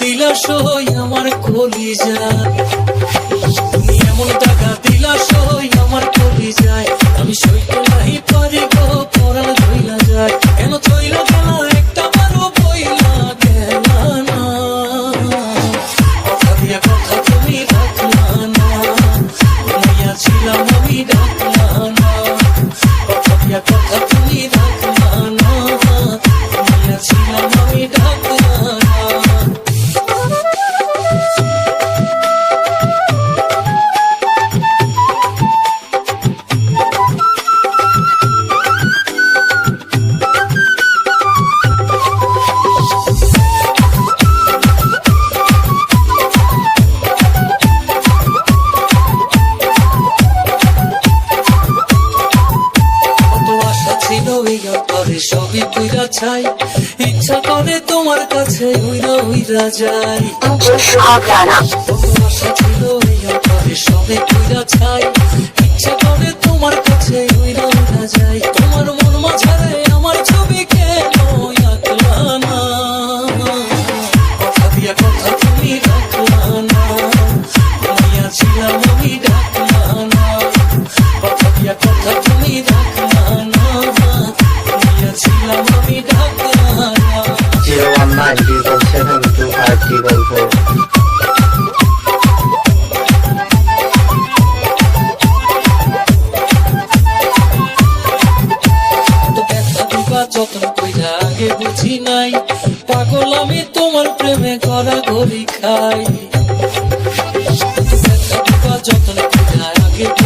দিলা সই আমার কলি ছিল পারে সবই তুইরা চাই। ইচ্ছা করে তোমার কাছে উইরা উইরা যাই। তোমার সাথে সবই তুইরা ছাই যত্ন কইরা আগে বুঝি নাই পাগল আমি তোমার প্রেমে করা ঘড়ি খাই যত্ন আগে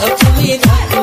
দিয়া কথা তুমি রাখলা